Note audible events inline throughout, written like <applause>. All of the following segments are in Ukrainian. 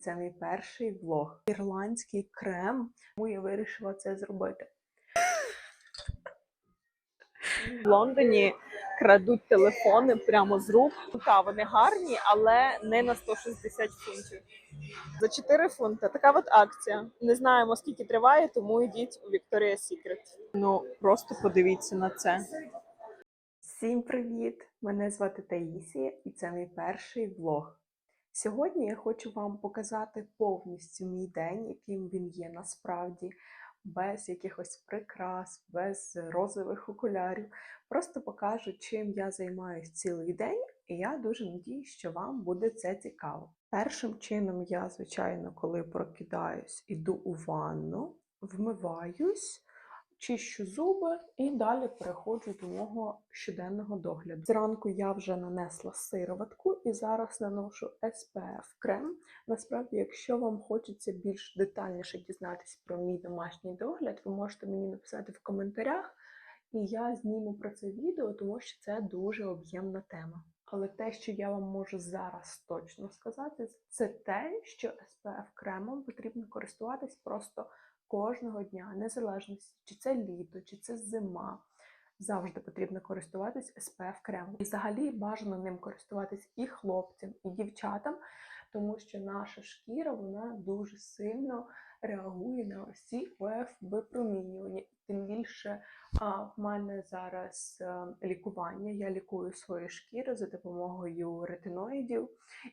Це мій перший влог. Ірландський крем. Тому я вирішила це зробити. В Лондоні крадуть телефони прямо з рук. Та вони гарні, але не на 160 фунтів. За 4 фунти. Така от акція. Не знаємо скільки триває, тому йдіть у Victoria's Secret. Ну просто подивіться на це. Всім привіт! Мене звати Таїсія, і це мій перший влог. Сьогодні я хочу вам показати повністю мій день, яким він є насправді, без якихось прикрас, без розових окулярів. Просто покажу, чим я займаюсь цілий день, і я дуже надію, що вам буде це цікаво. Першим чином я, звичайно, коли прокидаюсь, іду у ванну, вмиваюсь чищу зуби і далі переходжу до мого щоденного догляду. Зранку я вже нанесла сироватку і зараз наношу SPF крем. Насправді, якщо вам хочеться більш детальніше дізнатися про мій домашній догляд, ви можете мені написати в коментарях, і я зніму про це відео, тому що це дуже об'ємна тема. Але те, що я вам можу зараз точно сказати, це те, що SPF кремом потрібно користуватись просто кожного дня, незалежно чи це літо, чи це зима. Завжди потрібно користуватись SPF кремом. І взагалі бажано ним користуватись і хлопцям, і дівчатам, тому що наша шкіра вона дуже сильно реагує на ці ОФ випромінювання. Тим більше а, в мене зараз а, лікування. Я лікую свою шкіру за допомогою ретиноїдів,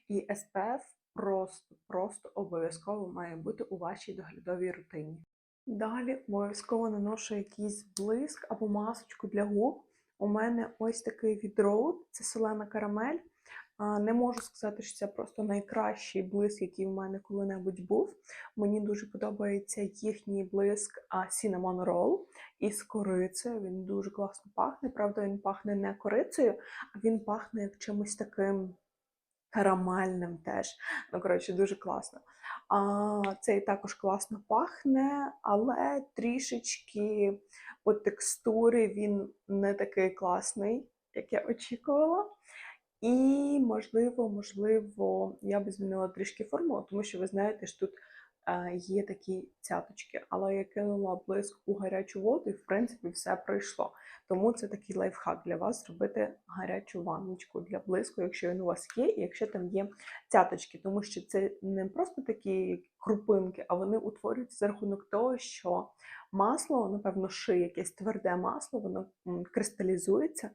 і SPF просто, просто обов'язково має бути у вашій доглядовій рутині. Далі обов'язково наношу якийсь блиск або масочку для губ. У мене ось такий від це солена карамель. Не можу сказати, що це просто найкращий блиск, який в мене коли-небудь був. Мені дуже подобається їхній блиск Cinnamon Roll із корицею. Він дуже класно пахне. Правда, він пахне не корицею, а він пахне як чимось таким карамельним теж. Ну, коротше, дуже класно. А, Цей також класно пахне, але трішечки по текстурі він не такий класний, як я очікувала. І, можливо, можливо, я би змінила трішки формулу, тому що ви знаєте, що тут е, є такі цяточки, але я кинула блиск у гарячу воду, і в принципі все пройшло. Тому це такий лайфхак для вас зробити гарячу ванночку для блиску, якщо він у вас є, і якщо там є цяточки, тому що це не просто такі крупинки, а вони утворюються за рахунок того, що масло, напевно, ши, якесь тверде масло, воно кристалізується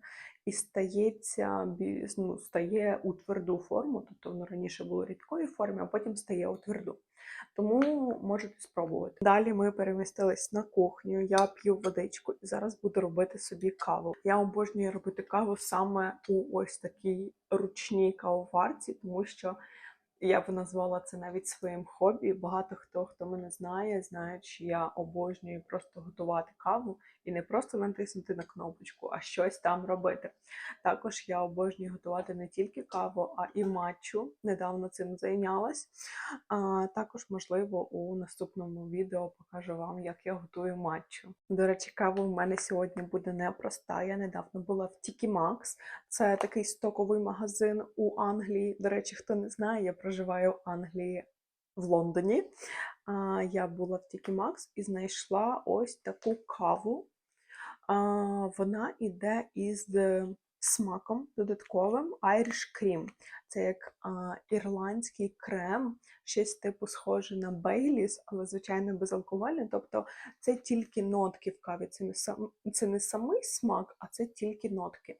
і стається ну, стає у тверду форму, тобто воно раніше було рідкої формі, а потім стає у тверду. Тому можете спробувати. Далі ми перемістились на кухню. Я п'ю водичку і зараз буду робити собі каву. Я обожнюю робити каву саме у ось такій ручній кавоварці, тому що я б назвала це навіть своїм хобі. Багато хто, хто мене знає, знає, що я обожнюю просто готувати каву і не просто натиснути на кнопочку, а щось там робити. Також я обожнюю готувати не тільки каву, а і матчу. Недавно цим зайнялась. А, Також, можливо, у наступному відео покажу вам, як я готую матчу. До речі, кава в мене сьогодні буде непроста. Я недавно була в Tiki Max. Це такий стоковий магазин у Англії. До речі, хто не знає, я проживаю в Англії в Лондоні. Я була в Tiki Max і знайшла ось таку каву. Вона йде із смаком додатковим Irish Cream. Це як ірландський крем, щось типу схоже на Бейліс, але, звичайно, безалкогольне. Тобто це тільки нотки в каві. Це не сам, це не самий смак, а це тільки нотки.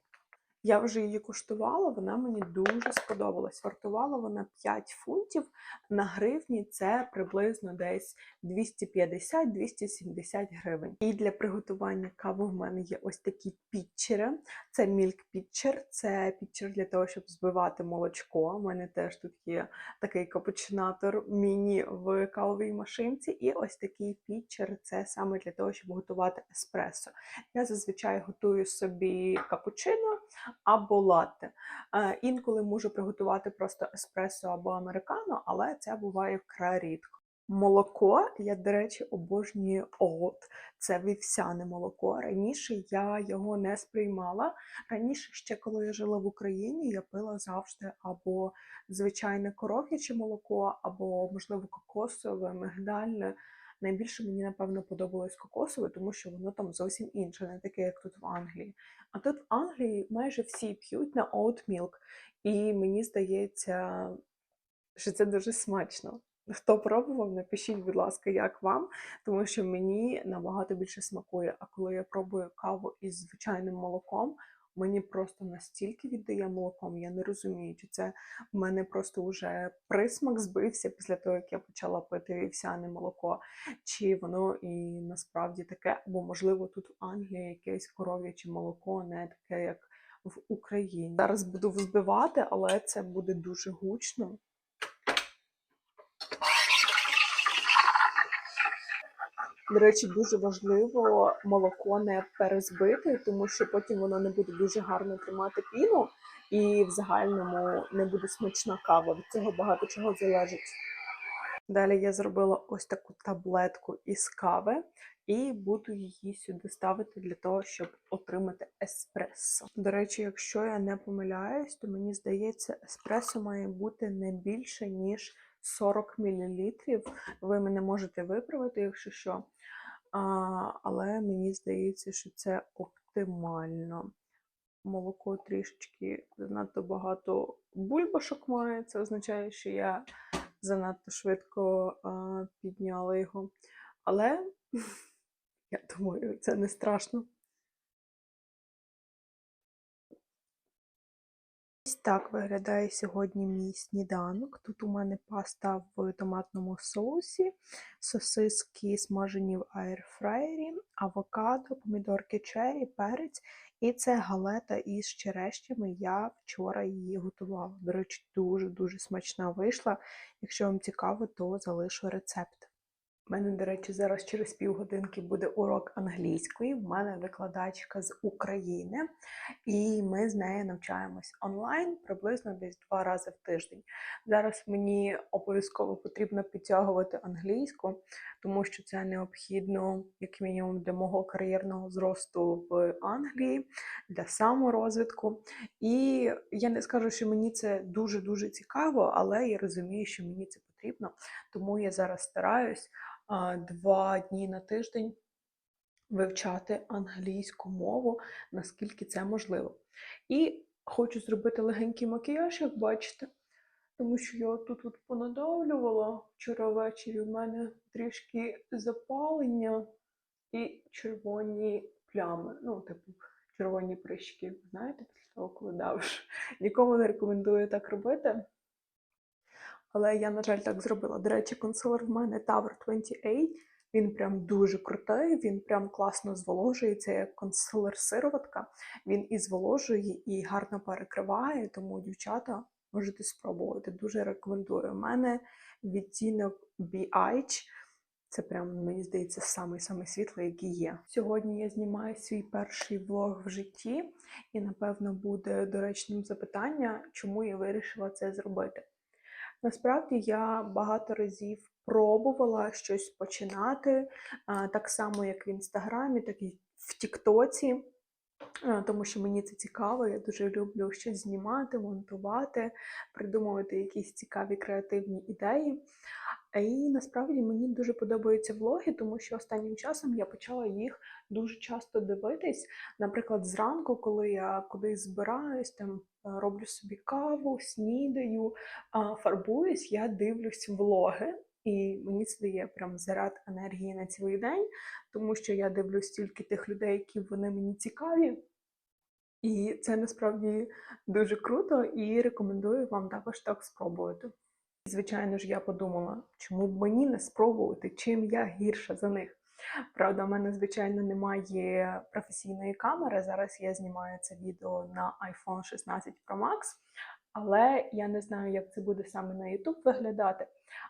Я вже її куштувала, вона мені дуже сподобалась. Вартувала вона 5 фунтів на гривні це приблизно десь 250-270 гривень. І для приготування кави в мене є ось такі пітчери. Це мільк пітчер, це пітчер для того, щоб збивати молочко. У мене теж тут є такий капучинатор міні в кавовій машинці. І ось такий пітчер це саме для того, щоб готувати еспресо. Я зазвичай готую собі капучино або латте. Е, інколи можу приготувати просто еспресо або американо, але це буває вкрай рідко. Молоко, я, до речі, обожнюю от. Це вівсяне молоко. Раніше я його не сприймала. Раніше, ще коли я жила в Україні, я пила завжди або звичайне коров'яче молоко, або, можливо, кокосове, мигдальне. Найбільше мені, напевно, подобалось кокосове, тому що воно там зовсім інше, не таке, як тут в Англії. А тут в Англії майже всі п'ють на oat milk. І мені здається, що це дуже смачно. Хто пробував, напишіть, будь ласка, як вам, тому що мені набагато більше смакує. А коли я пробую каву із звичайним молоком, мені просто настільки віддає молоком. Я не розумію, чи це в мене просто вже присмак збився після того, як я почала пити вівсяне молоко, чи воно і насправді таке, або можливо тут в Англії якесь коров'яче молоко, не таке, як в Україні. Зараз буду взбивати, але це буде дуже гучно. До речі, дуже важливо молоко не перезбити, тому що потім воно не буде дуже гарно тримати піну, і в загальному не буде смачна кава. Від цього багато чого залежить. Далі я зробила ось таку таблетку із кави і буду її сюди ставити для того, щоб отримати еспресо. До речі, якщо я не помиляюсь, то мені здається, еспресо має бути не більше, ніж 40 мл. Ви мене можете виправити, якщо що. А, але мені здається, що це оптимально. Молоко трішечки занадто багато бульбашок має. Це означає, що я занадто швидко а, підняла його. Але <laughs> я думаю, це не страшно. Так виглядає сьогодні мій сніданок. Тут у мене паста в томатному соусі, сосиски смажені в аерфраєрі, авокадо, помідорки черрі, перець. І це галета із черещами. Я вчора її готувала. До речі, дуже-дуже смачна вийшла. Якщо вам цікаво, то залишу рецепт. У мене, до речі, зараз через півгодинки буде урок англійської. В мене викладачка з України, і ми з нею навчаємось онлайн приблизно десь два рази в тиждень. Зараз мені обов'язково потрібно підтягувати англійську, тому що це необхідно, як мінімум, для мого кар'єрного зросту в Англії, для саморозвитку. І я не скажу, що мені це дуже-дуже цікаво, але я розумію, що мені це потрібно, тому я зараз стараюсь два дні на тиждень вивчати англійську мову, наскільки це можливо. І хочу зробити легенький макіяж, як бачите, тому що я тут от понадавлювала вчора ввечері. У мене трішки запалення і червоні плями. Ну, типу, червоні прищики. Знаєте, після того, коли давиш. Нікому не рекомендую так робити. Але я, на жаль, так зробила. До речі, консилер в мене Tower 28. Він прям дуже крутий, він прям класно зволожує. Це як консилер сироватка. Він і зволожує, і гарно перекриває, тому дівчата можете спробувати. Дуже рекомендую. У мене відтінок BH. Це прям, мені здається, самий-самий світлий, який є. Сьогодні я знімаю свій перший влог в житті, і, напевно, буде доречним запитання, чому я вирішила це зробити. Насправді я багато разів пробувала щось починати, так само, як в інстаграмі, так і в Тіктоці, тому що мені це цікаво. Я дуже люблю щось знімати, монтувати, придумувати якісь цікаві креативні ідеї. І насправді мені дуже подобаються влоги, тому що останнім часом я почала їх дуже часто дивитись. Наприклад, зранку, коли я кудись збираюсь, там роблю собі каву, снідаю, фарбуюсь, я дивлюсь влоги. І мені це дає прям заряд енергії на цілий день, тому що я дивлюсь тільки тих людей, які вони мені цікаві. І це насправді дуже круто і рекомендую вам також так спробувати. Звичайно ж, я подумала, чому б мені не спробувати, чим я гірша за них. Правда, в мене, звичайно, немає професійної камери. Зараз я знімаю це відео на iPhone 16 Pro Max, Але я не знаю, як це буде саме на YouTube виглядати.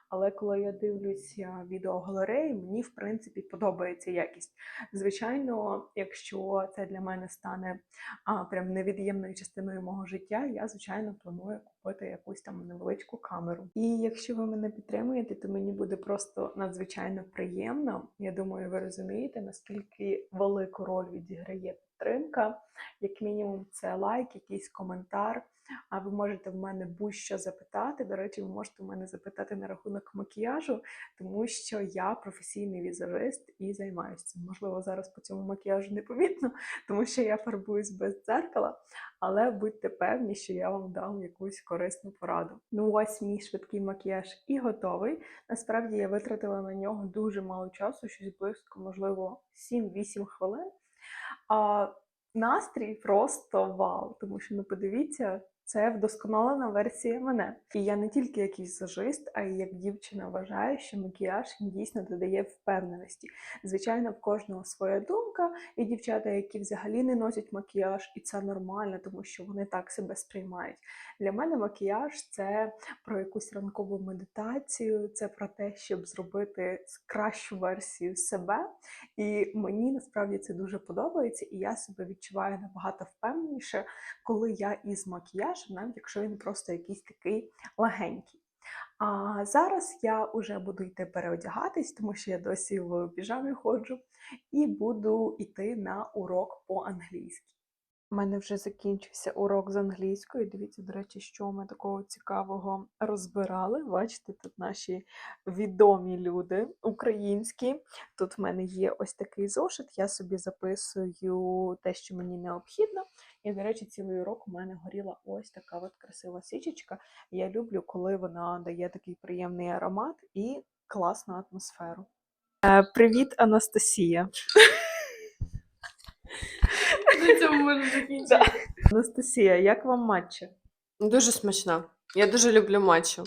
Але коли я дивлюся відеогалереї, мені в принципі подобається якість. Звичайно, якщо це для мене стане а, прям невід'ємною частиною мого життя, я звичайно планую купити якусь там невеличку камеру. І якщо ви мене підтримуєте, то мені буде просто надзвичайно приємно. Я думаю, ви розумієте, наскільки велику роль відіграє підтримка. Як мінімум, це лайк, якийсь коментар. А ви можете в мене будь-що запитати. До речі, ви можете в мене запитати на рахунок макіяжу, тому що я професійний візажист і займаюся цим. Можливо, зараз по цьому макіяжу не помітно, тому що я фарбуюсь без дзеркала, але будьте певні, що я вам дам якусь корисну пораду. Ну ось мій швидкий макіяж і готовий. Насправді я витратила на нього дуже мало часу, щось близько, можливо, 7-8 хвилин. А настрій просто вау, тому що ну подивіться. Це вдосконалена версія мене. І я не тільки як візажист, а й як дівчина вважаю, що макіяж дійсно додає впевненості. Звичайно, в кожного своя думка. Є дівчата, які взагалі не носять макіяж, і це нормально, тому що вони так себе сприймають. Для мене макіяж це про якусь ранкову медитацію, це про те, щоб зробити кращу версію себе. І мені насправді це дуже подобається, і я себе відчуваю набагато впевненіше, коли я із макіяжем, навіть якщо він просто якийсь такий легенький. А зараз я вже буду йти переодягатись, тому що я досі в піжамі ходжу, і буду йти на урок по англійськи. У мене вже закінчився урок з англійської. Дивіться, до речі, що ми такого цікавого розбирали. Бачите, тут наші відомі люди українські. Тут в мене є ось такий зошит. Я собі записую те, що мені необхідно. І, до речі, цілий урок у мене горіла ось така от красива свічечка. Я люблю, коли вона дає такий приємний аромат і класну атмосферу. Е, привіт, Анастасія. На цьому можна закінчити. Анастасія, як вам матчі? Дуже смачна. Я дуже люблю матчу.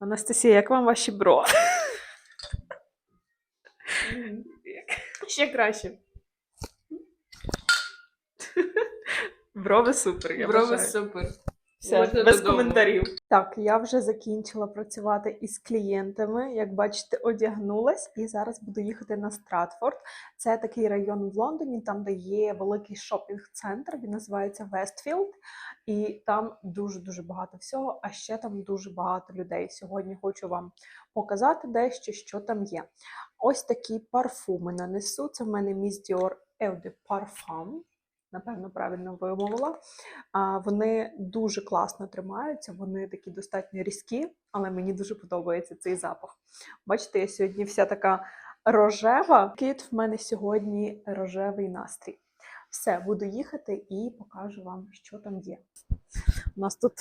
Анастасія, як вам ваші брови? Ще краще. Брови супер, я Брови вважаю. супер. Все, Можна без додому. коментарів. Так, я вже закінчила працювати із клієнтами. Як бачите, одягнулась і зараз буду їхати на Стратфорд. Це такий район в Лондоні, там де є великий шопінг-центр. Він називається Вестфілд, і там дуже дуже багато всього. А ще там дуже багато людей. Сьогодні хочу вам показати дещо, що там є. Ось такі парфуми нанесу. Це в мене Miss Dior Eau de Parfum. Напевно, правильно вимовила. Вони дуже класно тримаються, вони такі достатньо різкі, але мені дуже подобається цей запах. Бачите, я сьогодні вся така рожева. Кит в мене сьогодні рожевий настрій. Все, буду їхати і покажу вам, що там є. У нас тут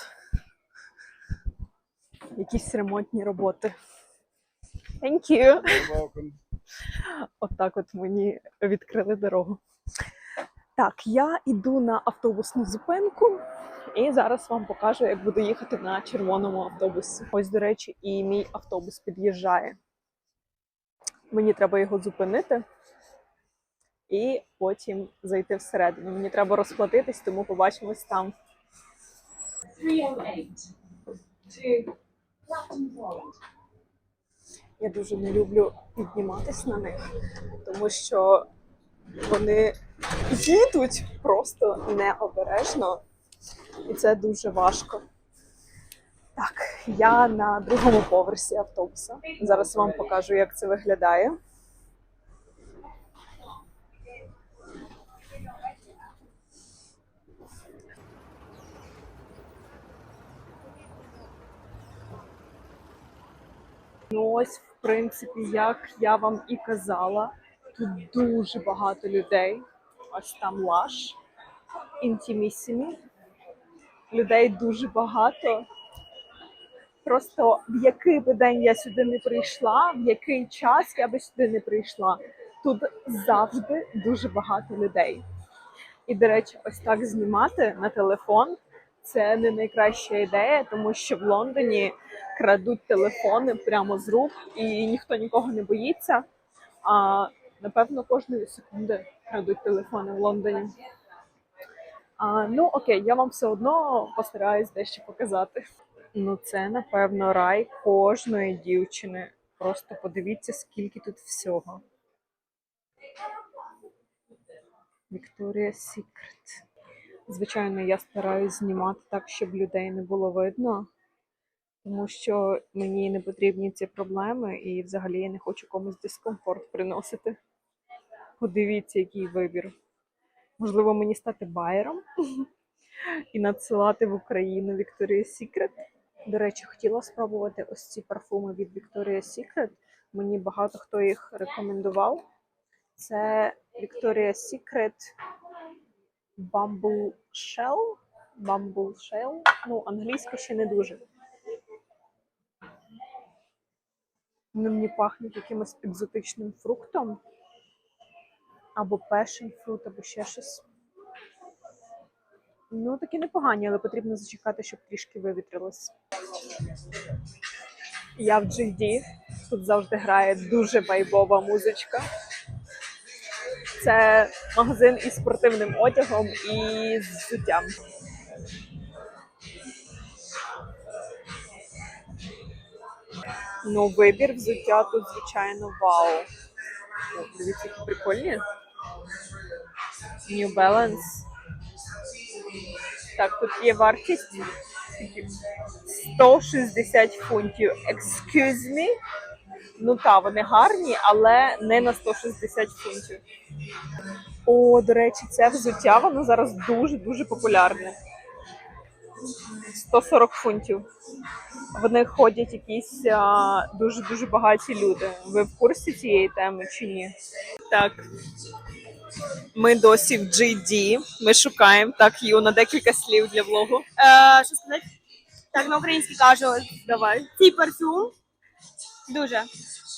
якісь ремонтні роботи. Thank you! Отак от мені відкрили дорогу. Так, я йду на автобусну зупинку, і зараз вам покажу, як буду їхати на червоному автобусі. Ось, до речі, і мій автобус під'їжджає. Мені треба його зупинити і потім зайти всередину. Мені треба розплатитись, тому побачимось там. 308 to Я дуже не люблю підніматись на них, тому що вони їдуть просто необережно, і це дуже важко. Так, я на другому поверсі автобуса. Зараз вам покажу, як це виглядає. Ну ось, в принципі, як я вам і казала, тут дуже багато людей. Ось там лаш, інтімісімі. Людей дуже багато. Просто в який би день я сюди не прийшла, в який час я би сюди не прийшла. Тут завжди дуже багато людей. І, до речі, ось так знімати на телефон це не найкраща ідея, тому що в Лондоні крадуть телефони прямо з рук, і ніхто нікого не боїться. А напевно кожної секунди крадуть телефони в Лондоні. А, ну окей, я вам все одно постараюсь дещо показати. Ну, це, напевно, рай кожної дівчини. Просто подивіться, скільки тут всього. Victoria's Secret. Звичайно, я стараюсь знімати так, щоб людей не було видно, тому що мені не потрібні ці проблеми, і взагалі я не хочу комусь дискомфорт приносити. Подивіться, який вибір. Можливо, мені стати байером і надсилати в Україну Victoria's Secret. До речі, хотіла спробувати ось ці парфуми від Victoria's Secret. Мені багато хто їх рекомендував. Це Victoria's Secret Bamboo Shell. Bamboo Shell. Ну, англійська ще не дуже. Вони мені пахнуть якимось екзотичним фруктом. Або passion fruit, або ще щось. Ну, такі непогані, але потрібно зачекати, щоб трішки вивітрилось. Я в GD. Тут завжди грає дуже вайбова музичка. Це магазин із спортивним одягом і взуттям. Ну, вибір взуття тут, звичайно, вау. Дивіться, прикольні. New Balance. Так, тут є вартість 160 фунтів. Excuse me. Ну та, вони гарні, але не на 160 фунтів. О, до речі, це взуття, воно зараз дуже-дуже популярне. 140 фунтів. В них ходять якісь дуже-дуже багаті люди. Ви в курсі цієї теми чи ні? Так. Ми досі в GD. Ми шукаємо так Ю на декілька слів для влогу. Е, що сказати? Так, на українській кажу, Давай. цей парфюм дуже.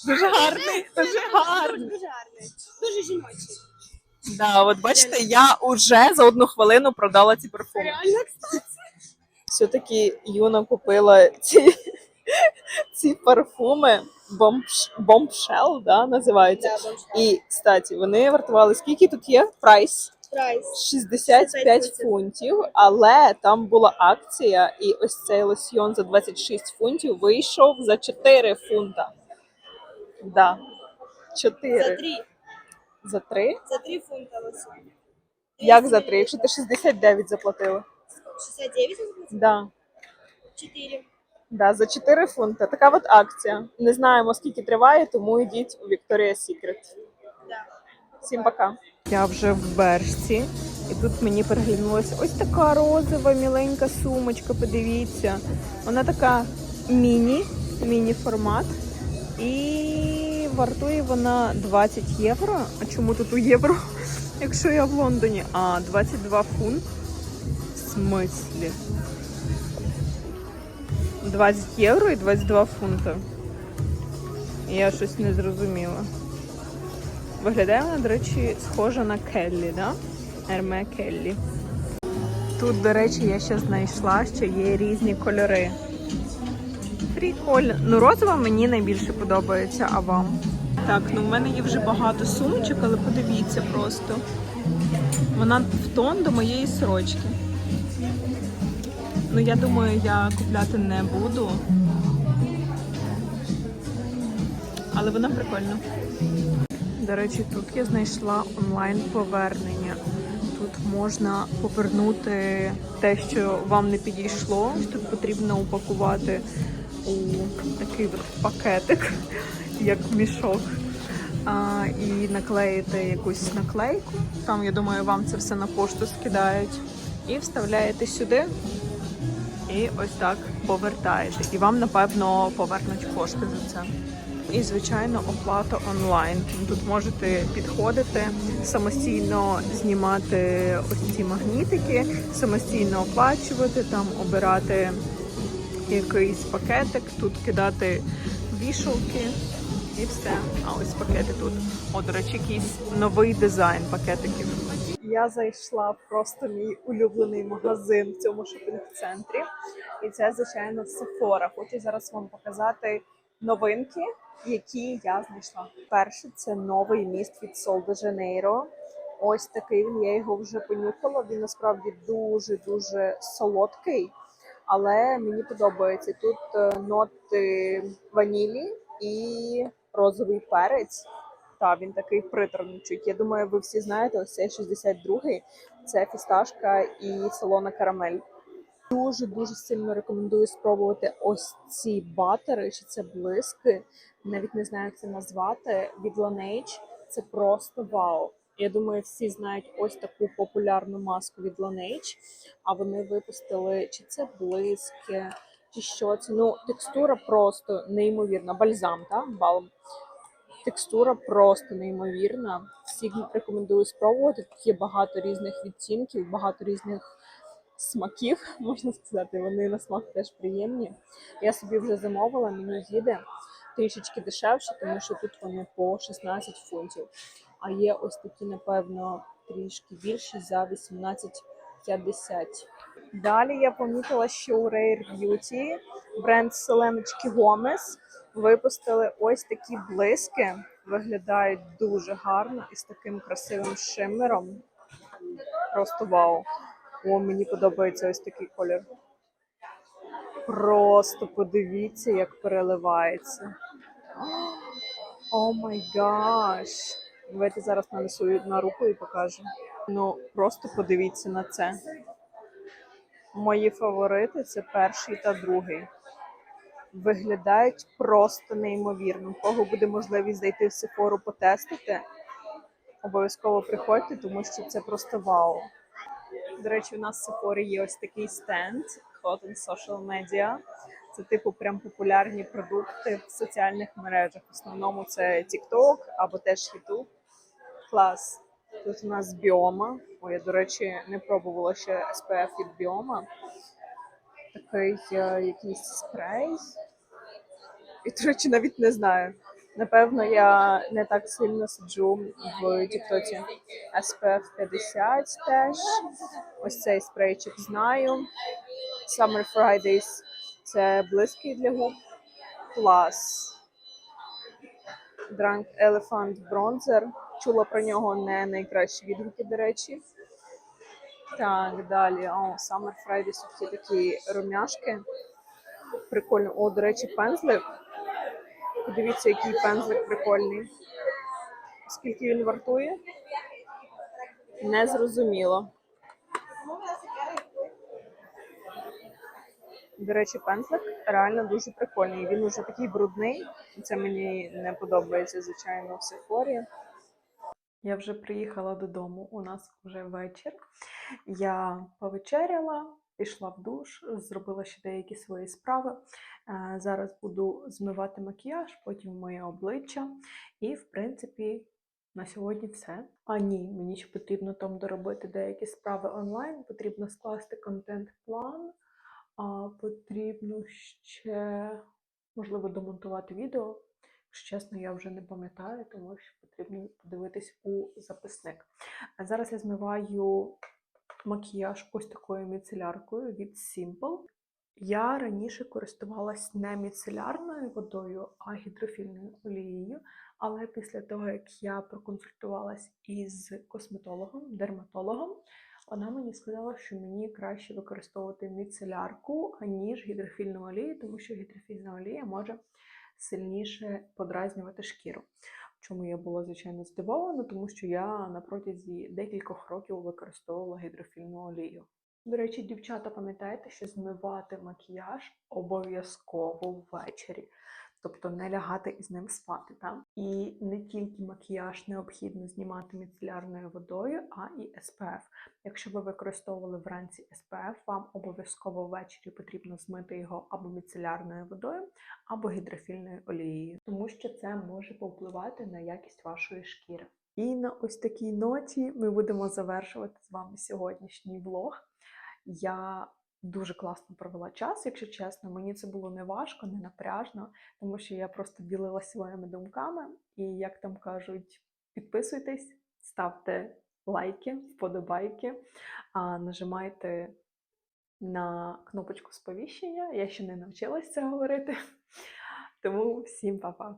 Дуже гарний, дуже гарний. Дуже гарний. Дуже жіночий. Да, от бачите, я уже за одну хвилину продала ці парфуми. Реально, Все-таки Юна купила ці, ці парфуми Bombsh- Bombshell, да, називаються. І, кстати, вони вартували скільки тут є? Прайс Прайс. 65 фунтів. але там була акція, і ось цей лосьйон за 26 фунтів вийшов за 4 фунта. Да. 4. За три. За 3? За три фунта лосьон. Як за 3? Якщо ти 69 заплатила? 69 Да. 4. Да, за 4 фунти. Така от акція. Не знаємо, скільки триває, тому йдіть у Victoria's Secret. Всім пока. Я вже в Бершці, і тут мені переглянулася ось така розова міленька сумочка. Подивіться. Вона така міні, міні-формат. І вартує вона 20 євро. А чому тут у євро? <laughs> Якщо я в Лондоні? А, 22 фунт. В смислі? 20 євро і 22 фунти. Я щось не зрозуміла. Виглядає вона, до речі, схожа на Келлі, да? Ерме Келлі. Тут, до речі, я ще знайшла, що є різні кольори. Прикольно. Ну, розова мені найбільше подобається, а вам? Так, ну в мене є вже багато сумочок, але подивіться просто. Вона в тон до моєї сорочки. Ну, я думаю, я купляти не буду. Але вона прикольна. До речі, тут я знайшла онлайн повернення. Тут можна повернути те, що вам не підійшло. Тут потрібно упакувати у такий от пакетик, <laughs> як мішок. А, і наклеїти якусь наклейку. Там, я думаю, вам це все на пошту скидають. І вставляєте сюди. І ось так повертаєте. І вам, напевно, повернуть кошти за це. І, звичайно, оплата онлайн. Тут можете підходити, самостійно знімати ось ці магнітики, самостійно оплачувати, там обирати якийсь пакетик, тут кидати вішалки і все. А ось пакети тут. О, до речі, якийсь новий дизайн пакетиків. Я зайшла просто мій улюблений магазин в цьому шопінг-центрі. І це, звичайно, Sephora. Хочу зараз вам показати новинки, які я знайшла. Перше це новий міст від Sol de. Ось такий я його вже понюхала. Він насправді дуже-дуже солодкий, але мені подобається. Тут е, ноти ванілі і розовий перець. Та він такий приторний чуть. Я думаю, ви всі знаєте, ось цей 62-й це фісташка і солона карамель. Дуже дуже сильно рекомендую спробувати ось ці батери, чи це блиски. Навіть не знаю, як це назвати. Від Laneige. Це просто вау. Я думаю, всі знають ось таку популярну маску від Laneige, а вони випустили чи це блиски, чи що це. Ну, текстура просто неймовірна. Бальзам, так? Балм. Текстура просто неймовірна. Всім рекомендую спробувати. Тут є багато різних відтінків, багато різних смаків, <laughs> можна сказати. Вони на смак теж приємні. Я собі вже замовила, мені їде трішечки дешевше, тому що тут вони по 16 фунтів. А є ось такі, напевно, трішки більші за 18,50. Далі я помітила, що у Rare Beauty бренд Селеночки Гомес випустили ось такі блиски. Виглядають дуже гарно і з таким красивим шиммером. Просто вау. О, мені подобається ось такий колір. Просто подивіться, як переливається. О май гаш. Давайте зараз нанесу на руку і покажу. Ну, просто подивіться на це. Мої фаворити це перший та другий. Виглядають просто неймовірно. У кого буде можливість зайти в Сефору потестити, обов'язково приходьте, тому що це просто вау. До речі, у нас в Сефорі є ось такий стенд Hot and Social Media. Це типу прям популярні продукти в соціальних мережах. В основному це TikTok або теж YouTube. Клас. Тут у нас біома. Ой, я, до речі, не пробувала ще SPF від біома. Такий е, якийсь спрей. І, до речі, навіть не знаю. Напевно, я не так сильно сиджу в Тіктоці. SPF 50 теж. Ось цей спрейчик знаю. Summer Fridays це близький для губ. Клас. Drunk Elephant Bronzer. Чула про нього не найкращі відгуки, до речі. Так, далі. О, Summer Fridays такі румяшки. Прикольно. О, до речі, пензлик. Подивіться, який пензлик прикольний. Скільки він вартує? Не зрозуміло. До речі, пензлик реально дуже прикольний. Він уже такий брудний. і Це мені не подобається, звичайно, в Сефорі. Я вже приїхала додому, у нас вже вечір. Я повечеряла, пішла в душ, зробила ще деякі свої справи. Е, Зараз буду змивати макіяж, потім моє обличчя. І, в принципі, на сьогодні все. А ні, мені ще потрібно там доробити деякі справи онлайн, потрібно скласти контент-план, а потрібно ще, можливо, домонтувати відео. Якщо чесно, я вже не пам'ятаю, тому що потрібно подивитись у записник. А зараз я змиваю макіяж ось такою міцеляркою від Simple. Я раніше користувалась не міцелярною водою, а гідрофільною олією. Але після того, як я проконсультувалась із косметологом, дерматологом, вона мені сказала, що мені краще використовувати міцелярку, аніж гідрофільну олію, тому що гідрофільна олія може сильніше подразнювати шкіру. Чому я була звичайно здивована, тому що я на протязі декількох років використовувала гідрофільну олію. До речі, дівчата, пам'ятаєте, що змивати макіяж обов'язково ввечері, тобто не лягати із ним спати. Так? І не тільки макіяж необхідно знімати міцелярною водою, а і SPF. Якщо ви використовували вранці SPF, вам обов'язково ввечері потрібно змити його або міцелярною водою, або гідрофільною олією, тому що це може повпливати на якість вашої шкіри. І на ось такій ноті ми будемо завершувати з вами сьогоднішній влог. Я дуже класно провела час, якщо чесно. Мені це було не важко, не напряжно, тому що я просто ділилася своїми думками. І, як там кажуть, підписуйтесь, ставте лайки, вподобайки, а нажимайте на кнопочку сповіщення. Я ще не навчилася це говорити. <laughs> Тому всім па-па!